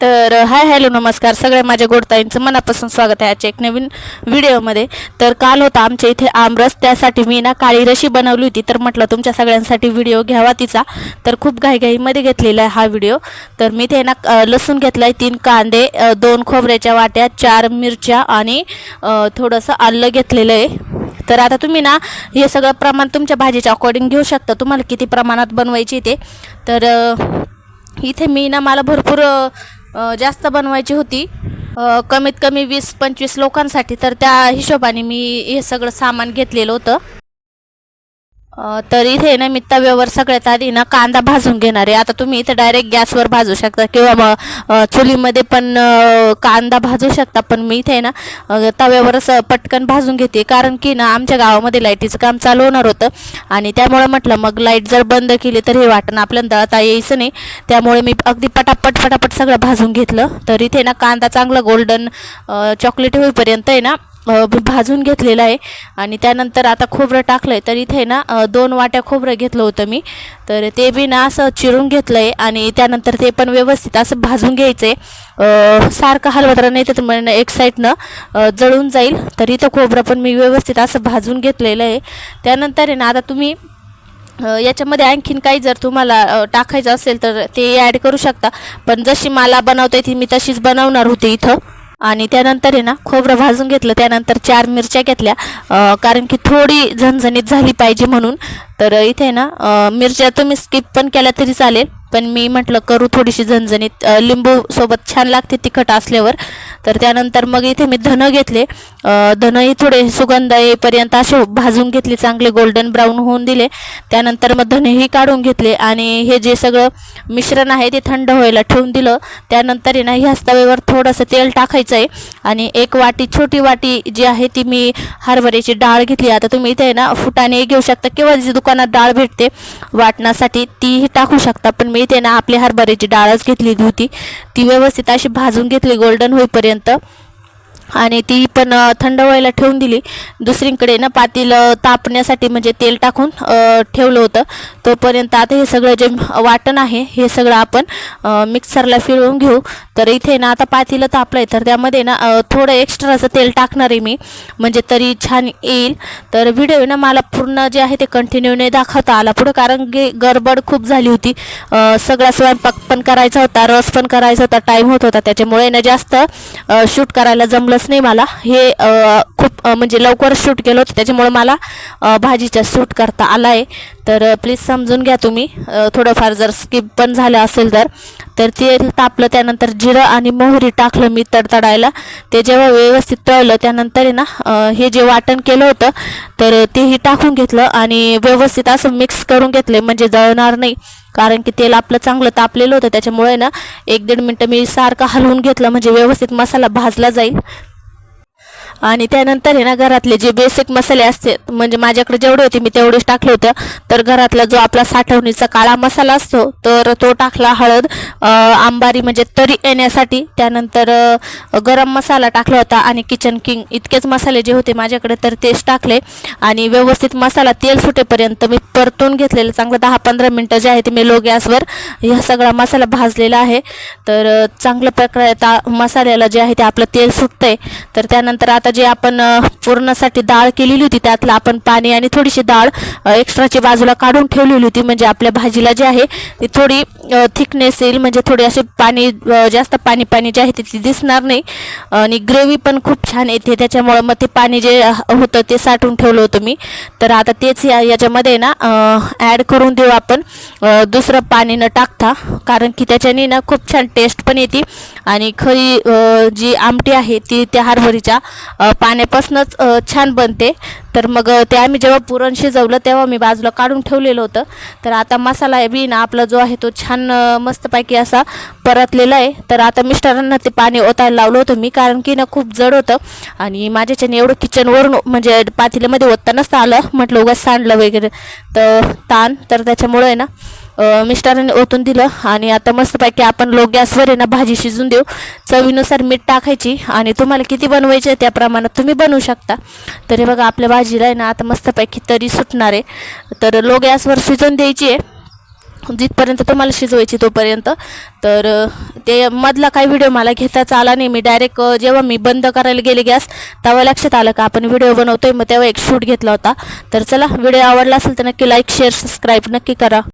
तर hi hello नमस्कार. सगळ्या माझ्या गोडताईंचं मनापासून स्वागत आहे आजच्या एक नवीन व्हिडिओमध्ये. तर काल होता आमच्या इथे आमरस. त्यासाठी मी ना काळी रशी बनवली होती. तर म्हटलं तुमच्या सगळ्यांसाठी व्हिडिओ घ्यावा तिचा. तर खूप घाईघाईमध्ये घेतलेला आहे हा व्हिडिओ. तर मी ते ना लसूण घेतला आहे तीन कांदे दोन खोबऱ्याच्या वाट्या चार मिरच्या आणि थोडंसं आलं घेतलेलं आहे. तर आता तुम्ही ना हे सगळं प्रमाण तुमच्या भाजीच्या अकॉर्डिंग घेऊ शकता. तुम्हाला किती प्रमाणात बनवायची ते. तर इथे मी ना मला भरपूर जास्त बनवायची होती. कमीत कमी वीस पंचवीस लोकांसाठी तर त्या हिशोबाने मी हे सगळं सामान घेतलेलं होतं. तर इथे ना मी तव्यावर सगळ्यात आधी ना कांदा भाजून घेणार आहे. आता तुम्ही इथे डायरेक्ट गॅसवर भाजू शकता किंवा मग चुलीमध्ये पण कांदा भाजू शकता. पण मी इथे ना तव्यावरच पटकन भाजून घेते. कारण की ना आमच्या गावामध्ये लाईटीचं काम चालू होणार होतं. आणि त्यामुळे म्हटलं मग लाइट जर बंद केली तर हे वाटण आपल्याला दळता यायचं नाही. त्यामुळे मी अगदी पटापट पटापट सगळं भाजून घेतलं. तर इथे ना कांदा चांगला गोल्डन चॉकलेट होईपर्यंत आहे ना भाजून घेतलेलं आहे. आणि त्यानंतर आता खोबरं टाकलं आहे तर इथे ना दोन वाट्या खोबरं घेतलं होतं मी. तर ते बी ना असं चिरून घेतलं आहे आणि त्यानंतर ते पण व्यवस्थित असं भाजून घ्यायचं आहे सारखं हलवत नाही तर तुम्हाला एक साईडनं जळून जाईल. तर इथं खोबरं पण मी व्यवस्थित असं भाजून घेतलेलं आहे. त्यानंतर आहे ना आता तुम्ही याच्यामध्ये आणखीन काही जर तुम्हाला टाकायचं असेल तर ते ॲड करू शकता. पण जशी मला बनवता येते मी तशीच बनवणार होते इथं. आणि त्यानंतर आहे ना खोबरं भाजून घेतलं त्यानंतर चार मिरच्या घेतल्या. कारण की थोडी झणझणीत झाली पाहिजे म्हणून. तर इथे ना मिरच्या तुम्ही स्किप पण केल्या तरी चालेल. पण मी म्हटलं करू थोडीशी झणझणीत. लिंबू सोबत छान लागते तिखट असल्यावर. तर त्यानंतर मग इथे मी धनं घेतले. धनही थोडे सुगंध येईपर्यंत असे भाजून घेतले चांगले गोल्डन ब्राऊन होऊन दिले. त्यानंतर मग धनेही काढून घेतले आणि हे जे सगळं मिश्रण आहे ते थंड व्हायला ठेवून दिलं. त्यानंतर आहे ना ह्याच तव्यावर थोडंसं तेल टाकायचं आहे आणि एक वाटी छोटी वाटी जी आहे ती मी हरभऱ्याची डाळ घेतली. आता तुम्ही इथे आहे ना फुटाने घेऊ शकता किंवा जी दुकानात डाळ भेटते वाटण्यासाठी तीही टाकू शकता. पण मी इथे ना आपली हरभऱ्याची डाळच घेतलेली होती. ती व्यवस्थित अशी भाजून घेतली गोल्डन होईपर्यंत. तोपर्यंत आणि ती पण थंड व्हायला ठेवून दिली. दुसरीकडे ना पातील तापण्यासाठी म्हणजे तेल टाकून ठेवलं होतं. तोपर्यंत आता हे सगळं जे वाटण आहे हे सगळं आपण मिक्सरला फिरवून घेऊ. तर इथे ना आता पातेलं तापलं आहे. तर त्यामध्ये ना थोडं एक्स्ट्राचं तेल टाकणार आहे मी. म्हणजे तरी छान येईल. तर व्हिडिओ ना मला पूर्ण जे आहे ते कंटिन्यू नाही दाखवता आला पुढं कारण गे गडबड खूप झाली होती. सगळा स्वयंपाक पण करायचा होता रस पण करायचा होता टाईम होत होता. त्याच्यामुळे ना जास्त शूट करायला जमलं जमलंच नाही मला. हे खूप म्हणजे लवकर शूट केलं होतं त्याच्यामुळं मला भाजीचा शूट करता आला आहे. तर प्लीज समजून घ्या तुम्ही. थोडंफार जर स्किप पण झालं असेल तर. तर ते तापलं त्यानंतर जिरं आणि मोहरी टाकलं मी तडतडायला. ते जेव्हा व्यवस्थित तळलं त्यानंतर आहे ना हे जे वाटण केलं होतं तर तेही टाकून घेतलं आणि व्यवस्थित असं मिक्स करून घेतलं. म्हणजे जळणार नाही कारण की तेल आपलं चांगलं तापलेलं होतं. त्याच्यामुळे ना एक दीड मिनटं मी सारखं हलवून घेतलं. म्हणजे व्यवस्थित मसाला भाजला जाईल. आणि त्यानंतर आहे ना घरातले जे बेसिक मसाले असते म्हणजे माझ्याकडे जेवढे होते मी तेवढेच टाकले होते. तर घरातला जो आपला साठवणीचा काळा मसाला असतो तर तो टाकला हळद आंबारी म्हणजे तरी येण्यासाठी. त्यानंतर गरम मसाला टाकला होता आणि किचन किंग इतकेच मसाले जे होते माझ्याकडे तर तेच टाकले. आणि व्यवस्थित मसाला तेल सुटेपर्यंत मी परतून घेतलेलं चांगलं दहा पंधरा मिनटं जे आहे ते मी लो गॅसवर हा सगळा मसाला भाजलेला आहे. तर चांगल्या प्रकारे ता मसाल्याला जे आहे ते आपलं तेल सुटतंय. तर त्यानंतर आता जे आपण पुरणासाठी डाळ केलेली होती त्यातलं आपण पाणी आणि थोडीशी डाळ एक्स्ट्राची बाजूला काढून ठेवलेली होती. म्हणजे आपल्या भाजीला जे आहे ती थोडी थिकनेस येईल. म्हणजे थोडी अशी पाणी जास्त पाणी पाणी जे आहे ते ती दिसणार नाही. आणि ग्रेव्ही पण खूप छान येते. त्याच्यामुळं मग ते पाणी जे होतं ते साठवून ठेवलं होतं मी. तर आता तेच या याच्यामध्ये ना ॲड करून देऊ आपण. दुसरं पाणी न टाकता. कारण की त्याच्याने ना खूप छान टेस्ट पण येते. आणि खरी जी आमटी आहे ती त्या हरभरीच्या पाण्यापासूनच छान बनते. तर मग ते आम्ही जेव्हा पुरण शिजवलं तेव्हा मी बाजूला काढून ठेवलेलं होतं. तर आता मसाला बी ना आपला जो आहे तो छान मस्तपैकी असा परतलेला आहे. तर आता मिस्टरांना ते पाणी ओतायला लावलं होतं मी कारण की ना खूप जड होतं. आणि माझ्याच्याने एवढं किचनवरून म्हणजे पातेल्यामध्ये ओततानाच आलं. म्हटलं उगाच सांडलं वगैरे. तर ताण तर त्याच्यामुळं आहे ना. मिस्टरांनी ओतून दिलं आणि आता मस्तपैकी आपण लो गॅसवर आहे ना भाजी शिजून देऊ. चवीनुसार मीठ टाकायची आणि तुम्हाला किती बनवायचे आहे त्या प्रमाणात तुम्ही बनवू शकता. तरी बघा आपल्या भाजीला आहे ना आता मस्तपैकी तरी सुटणार आहे. तर लो गॅसवर शिजून द्यायची आहे. जिथपर्यंत तुम्हाला शिजवायची तोपर्यंत. तर ते मधला काही व्हिडिओ मला घेताच आला नाही. मी डायरेक्ट जेव्हा मी बंद करायला गेले गॅस तेव्हा लक्षात आलं का आपण व्हिडिओ बनवतोय मग तेव्हा एक शूट घेतला होता. तर चला व्हिडिओ आवडला असेल तर नक्की लाईक शेअर सबस्क्राईब नक्की करा.